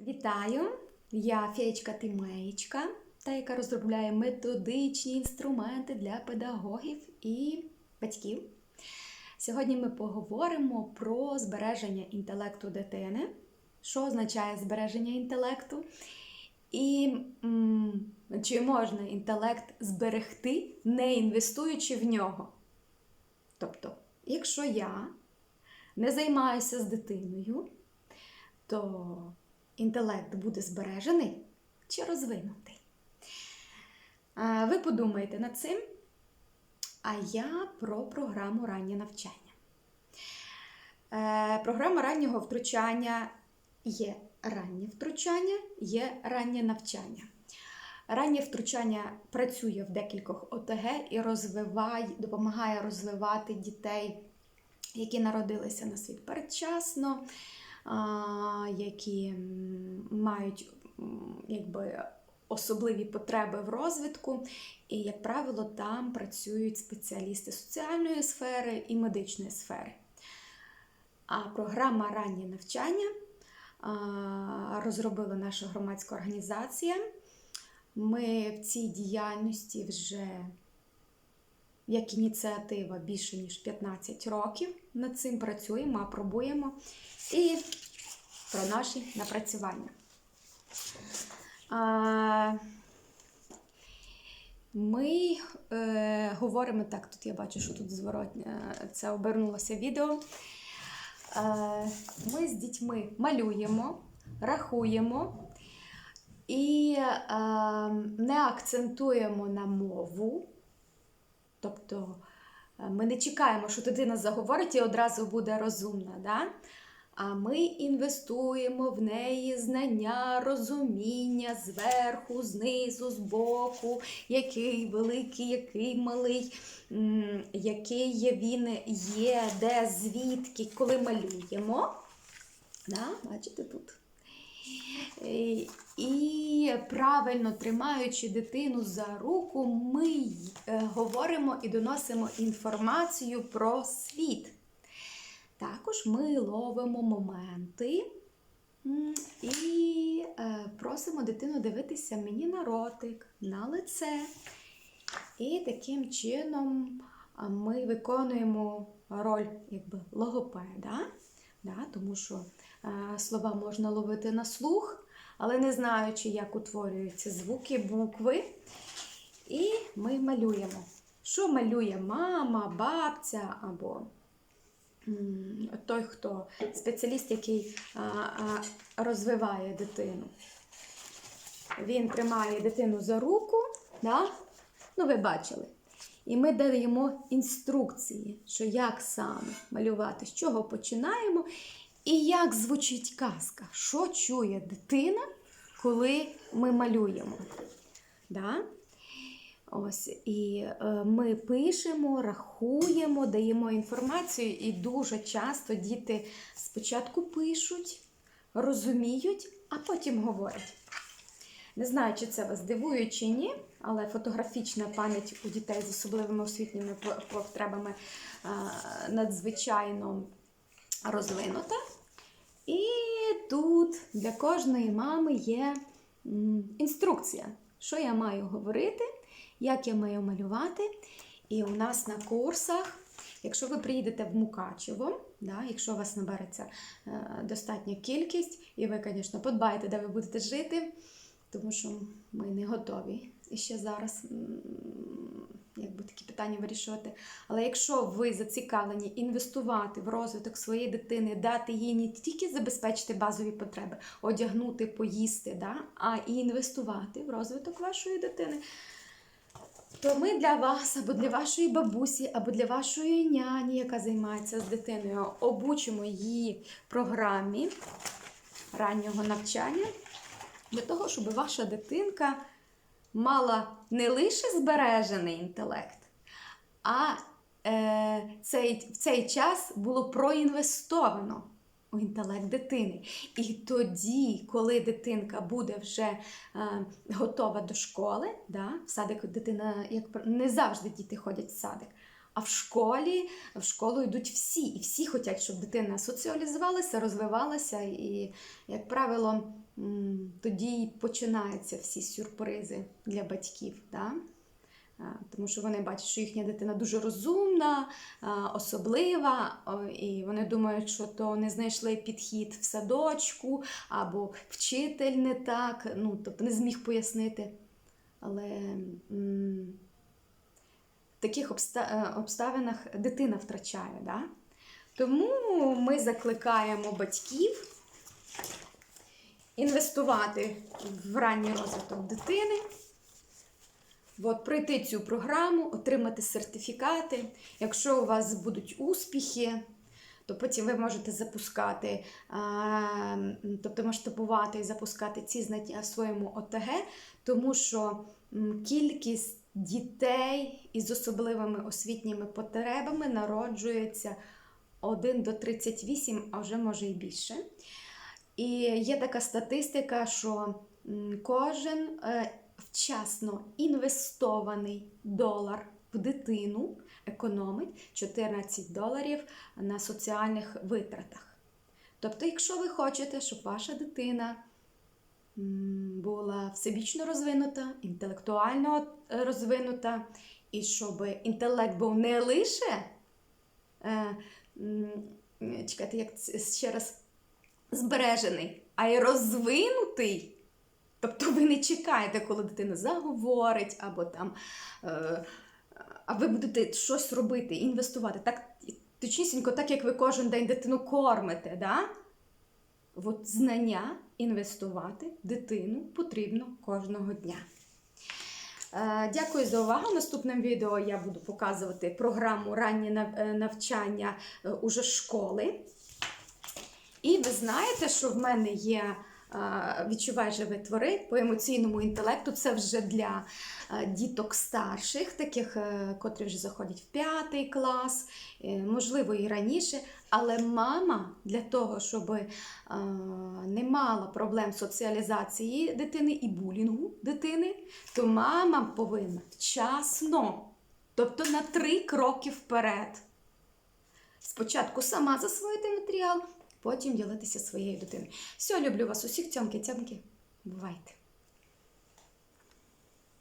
Вітаю! Я Феєчка Тимеєчка, та яка розробляє методичні інструменти для педагогів і батьків. Сьогодні ми поговоримо про збереження інтелекту дитини, що означає збереження інтелекту, і м, чи можна інтелект зберегти, не інвестуючи в нього. Тобто, якщо я не займаюся з дитиною, то інтелект буде збережений чи розвинутий. Ви подумаєте над цим, а я про програму раннє навчання. Е, Програма раннього втручання є раннє втручання, є раннє навчання. Раннє втручання працює в декількох ОТГ і розвиває, допомагає розвивати дітей, які народилися на світ передчасно, які мають якби, особливі потреби в розвитку. І, як правило, там працюють спеціалісти соціальної сфери і медичної сфери. А програма раннє навчання розробила наша громадська організація. Ми в цій діяльності вже як ініціатива більше ніж 15 років. Над цим працюємо, апробуємо і про наші напрацювання. Ми е, говоримо так, тут я бачу, що тут зворотня це обернулося відео. Е, ми з дітьми малюємо, рахуємо і е, не акцентуємо на мову. Тобто е, ми не чекаємо, що дитина заговорить і одразу буде розумна. Да? А ми інвестуємо в неї знання, розуміння зверху, знизу, збоку, який великий, який малий, який він є, де, звідки, коли малюємо. Да? Бачите тут. І- І правильно тримаючи дитину за руку, ми говоримо і доносимо інформацію про світ. Також ми ловимо моменти і е, просимо дитину дивитися мені на ротик, на лице. І таким чином ми виконуємо роль якби, логопеда, да, тому що е, слова можна ловити на слух, але не знаючи, як утворюються звуки, букви. І ми малюємо. Що малює мама, бабця або той, хто спеціаліст, який розвиває дитину. Він тримає дитину за руку, да? ну ви бачили. І ми даємо інструкції, що як саме малювати, з чого починаємо, і як звучить казка, що чує дитина, коли ми малюємо. Да? Ось, і е, ми пишемо, рахуємо, даємо інформацію, і дуже часто діти спочатку пишуть, розуміють, а потім говорять. Не знаю, чи це вас дивує чи ні, але фотографічна пам'ять у дітей з особливими освітніми потребами е, надзвичайно розвинута. І тут для кожної мами є інструкція, що я маю говорити, як я маю малювати. І у нас на курсах, якщо ви приїдете в Мукачево, да, якщо у вас набереться е, достатня кількість, і ви, звісно, подбаєте, де ви будете жити, тому що ми не готові ще зараз якби такі питання вирішувати. Але якщо ви зацікавлені інвестувати в розвиток своєї дитини, дати їй не тільки забезпечити базові потреби, одягнути, поїсти, да, а і інвестувати в розвиток вашої дитини, то ми для вас або для вашої бабусі, або для вашої няні, яка займається з дитиною, обучимо її програмі раннього навчання для того, щоб ваша дитинка мала не лише збережений інтелект, а е, цей, в цей час було проінвестовано у інтелект дитини. І тоді, коли дитинка буде вже е, готова до школи, да, в садик дитина, як не завжди діти ходять в садик. А в школі в школу йдуть всі, і всі хочуть, щоб дитина соціалізувалася, розвивалася. І, як правило, тоді починаються всі сюрпризи для батьків. Да? Тому що вони бачать, що їхня дитина дуже розумна, особлива, і вони думають, що то не знайшли підхід в садочку, або вчитель не так, ну, тобто не зміг пояснити. Але в таких е, обставинах дитина втрачає. Да? Тому ми закликаємо батьків інвестувати в ранній розвиток дитини. От, пройти цю програму, отримати сертифікати. Якщо у вас будуть успіхи, то потім ви можете запускати, тобто масштабувати і запускати ці знання в своєму ОТГ, тому що кількість дітей із особливими освітніми потребами народжується 1 до 38, а вже може і більше. І є така статистика, що кожен е, вчасно інвестований долар в дитину економить 14 доларів на соціальних витратах. Тобто, якщо ви хочете, щоб ваша дитина була всебічно розвинута, інтелектуально е, розвинута, і щоб інтелект був не лише, е, чекайте, як ще раз, збережений, а й розвинутий. Тобто ви не чекаєте, коли дитина заговорить, або там, е, а ви будете щось робити, інвестувати. Так, точнісінько, так як ви кожен день дитину кормите. Да? От знання інвестувати дитину потрібно кожного дня. Е, Дякую за увагу. В наступному відео я буду показувати програму раннє е, навчання е, уже школи. І ви знаєте, що в мене є відчувай живе твори по емоційному інтелекту. Це вже для діток старших, таких, е, котрі вже заходять в п'ятий клас, е, можливо, і раніше. Але мама для того, щоб е, не мала проблем соціалізації дитини і булінгу дитини, то мама повинна вчасно, тобто на три кроки вперед. Спочатку сама засвоїти матеріал, потім ділитися своєю дитиною. Все, люблю вас усіх, цьомки-цьомки. Бувайте!